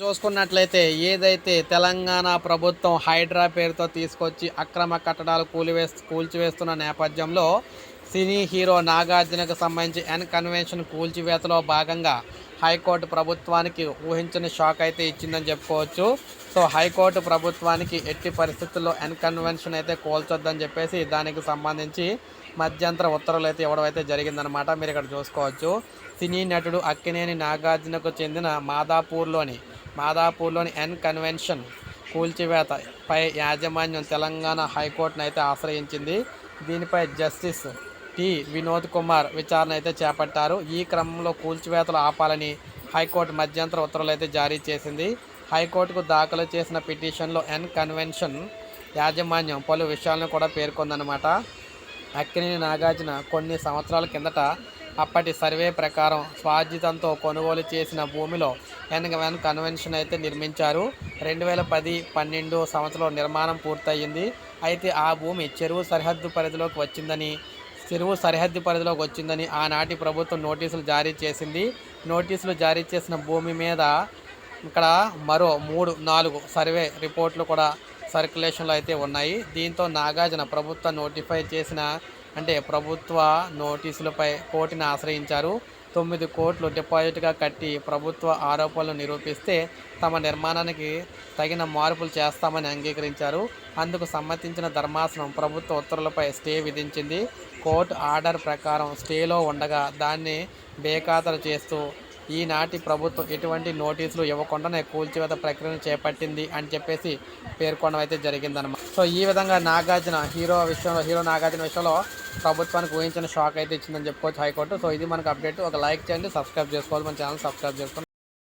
చూసుకున్నట్లయితే ఏదైతే తెలంగాణ ప్రభుత్వం హైడ్రా పేరుతో తీసుకొచ్చి అక్రమ కట్టడాలు కూలివేస్ కూల్చివేస్తున్న నేపథ్యంలో సినీ హీరో నాగార్జునకు సంబంధించి ఎన్ కన్వెన్షన్ కూల్చివేతలో భాగంగా హైకోర్టు ప్రభుత్వానికి ఊహించని షాక్ అయితే ఇచ్చిందని చెప్పుకోవచ్చు. సో హైకోర్టు ప్రభుత్వానికి ఎట్టి పరిస్థితుల్లో ఎన్ కన్వెన్షన్ అయితే కూల్చొద్దని చెప్పేసి దానికి సంబంధించి మధ్యంతర ఉత్తర్వులు అయితే ఇవ్వడం అయితే జరిగిందనమాట మీరు ఇక్కడ చూసుకోవచ్చు. సినీ నటుడు అక్కినేని నాగార్జునకు చెందిన మాదాపూర్లోని మాదాపూర్లోని ఎన్ కన్వెన్షన్ కూల్చివేత పై యాజమాన్యం తెలంగాణ హైకోర్టును అయితే ఆశ్రయించింది. దీనిపై జస్టిస్ టి వినోద్ కుమార్ విచారణ అయితే చేపట్టారు. ఈ క్రమంలో కూల్చివేతలు ఆపాలని హైకోర్టు మధ్యంతర ఉత్తర్వులు అయితే జారీ చేసింది. హైకోర్టుకు దాఖలు చేసిన పిటిషన్లో ఎన్ కన్వెన్షన్ యాజమాన్యం పలు విషయాలను కూడా పేర్కొందనమాట అక్కినేని నాగార్జున కొన్ని సంవత్సరాల కిందట అప్పటి సర్వే ప్రకారం స్వార్జితంతో కొనుగోలు చేసిన భూమిలో ఎన్ వెన్ కన్వెన్షన్ అయితే నిర్మించారు. రెండు వేల పది పన్నెండు సంవత్సరంలో నిర్మాణం పూర్తయింది. అయితే ఆ భూమి చెరువు సరిహద్దు పరిధిలోకి వచ్చిందని చెరువు సరిహద్దు పరిధిలోకి వచ్చిందని ఆనాటి ప్రభుత్వం నోటీసులు జారీ చేసింది. నోటీసులు జారీ చేసిన భూమి మీద ఇక్కడ మరో మూడు నాలుగు సర్వే రిపోర్ట్లు కూడా సర్క్యులేషన్లో అయితే ఉన్నాయి. దీంతో నాగార్జున ప్రభుత్వం నోటిఫై చేసిన అంటే ప్రభుత్వ నోటీసులపై కోర్టుని ఆశ్రయించారు. తొమ్మిది కోట్లు డిపాజిట్గా కట్టి ప్రభుత్వ ఆరోపణలు నిరూపిస్తే తమ నిర్మాణానికి తగిన మార్పులు చేస్తామని అంగీకరించారు. అందుకు సమ్మతించిన ధర్మాసనం ప్రభుత్వ ఉత్తర్వులపై స్టే విధించింది. కోర్టు ఆర్డర్ ప్రకారం స్టేలో ఉండగా దాన్ని బేఖాతరు చేస్తూ ఈనాటి ప్రభుత్వం ఎటువంటి నోటీసులు ఇవ్వకుండానే కూల్చివేత ప్రక్రియను చేపట్టింది అని చెప్పేసి పేర్కొనడం అయితే జరిగిందనమాట సో ఈ విధంగా నాగార్జున హీరో విషయంలో హీరో నాగార్జున విషయంలో ప్రభుత్వానికి ఊహించిన షాక్ అయితే ఇచ్చిందని చెప్పుకోవచ్చు హైకోర్టు. సో ఇది మనకు అప్డేట్. ఒక లైక్ చేయండి సబ్స్క్రైబ్ చేసుకోవాలి. మన ఛానల్ సబ్స్క్రైబ్ చేసుకోండి.